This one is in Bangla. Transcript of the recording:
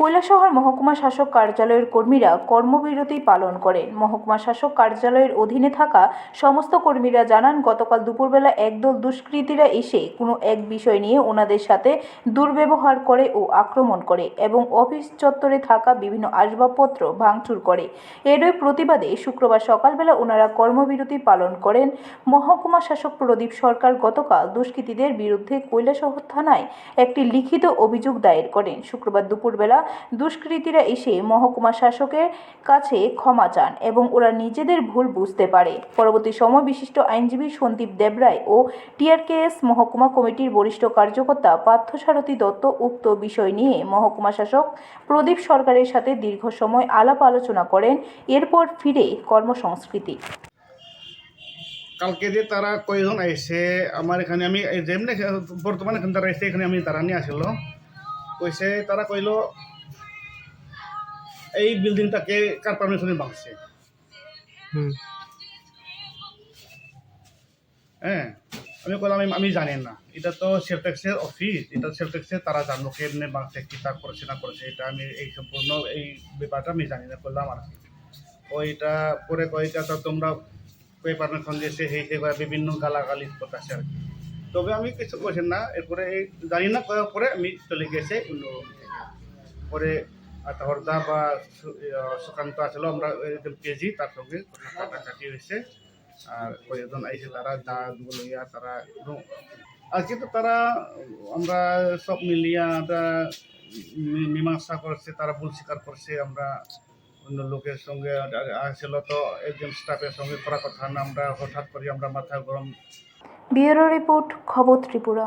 কৈলাসহর মহকুমা শাসক কার্যালয়ের কর্মীরা কর্মবিরতি পালন করেন। মহকুমা শাসক কার্যালয়ের অধীনে থাকা সমস্ত কর্মীরা জানান, গতকাল দুপুরবেলা একদল দুষ্কৃতীরা এসে কোনো এক বিষয় নিয়ে ওনাদের সাথে দুর্ব্যবহার করে ও আক্রমণ করে এবং অফিস চত্বরে থাকা বিভিন্ন আসবাবপত্র ভাঙচুর করে। এরই প্রতিবাদে শুক্রবার সকালবেলা ওনারা কর্মবিরতি পালন করেন। মহকুমা শাসক প্রদীপ সরকার গতকাল দুষ্কৃতীদের বিরুদ্ধে কৈলাসহর থানায় একটি লিখিত অভিযোগ দায়ের করেন। শুক্রবার দুপুরবেলা দুষ্কৃতীরা এসে মহকুমা শাসকের কাছে ক্ষমা চান এবং ওরা নিজেদের ভুল বুঝতে পারে। পরবর্তী সময় বিশিষ্ট আইনজীবী সন্দীপ দেবরায় ও টিআরকেএস মহকুমা কমিটির বরিষ্ঠ কার্যকর্তা পার্থসারথী দত্ত উক্ত বিষয় নিয়ে মহকুমা শাসক প্রদীপ সরকারের সাথে দীর্ঘ সময় আলাপ আলোচনা করেন, এরপর ফিরে কর্মসংস্কৃতি। কালকে যে তারা কয়জন আইসে আমার এখানে আমি যেমনি বর্তমানে এখানে তারা এসে এখানে আমি তারা নিয়ে আসলো। কইছে, তারা কইলো এই বিল্ডিংটাকে কার পারমিশনে হুম। হ্যাঁ আমি কইলাম আমি জানি না। এটা তো সেল ট্যাক্সের অফিস এটা সেল ট্যাক্সের তারা জানলো কেমনে বাংছে কি তা করেছে না করেছে এটা আমি এই সম্পূর্ণ এই ব্যাপারটা আমি জানি না করলাম আর কি। ওইটা পরে কয়টা তো তোমরা যে সে সেই সেই বিভিন্ন গালাগালি প্রকাশে আর কি। তবে আমি কিছু বলছেন না এরপরে এই জানি না করার পরে আমি চলে গেছে অন্য পরে হরদা বা সুকান্ত আসলে আমরা একজন কেজি, তার সঙ্গে কাটাকাটি হয়েছে। আর কয়েকজন আইসে তারা দা লইয়া তারা আজকে তো তারা, আমরা সব মিলিয়া আমরা মীমাংসা করছে, তারা ভুল স্বীকার করছে, আমরা অন্য লোকের সঙ্গে আসছিল তো, একজন স্টাফের সঙ্গে করা কথা না, আমরা হঠাৎ করে আমরা মাথা গরম। ব্যুরো রিপোর্ট, খবর ত্রিপুরা।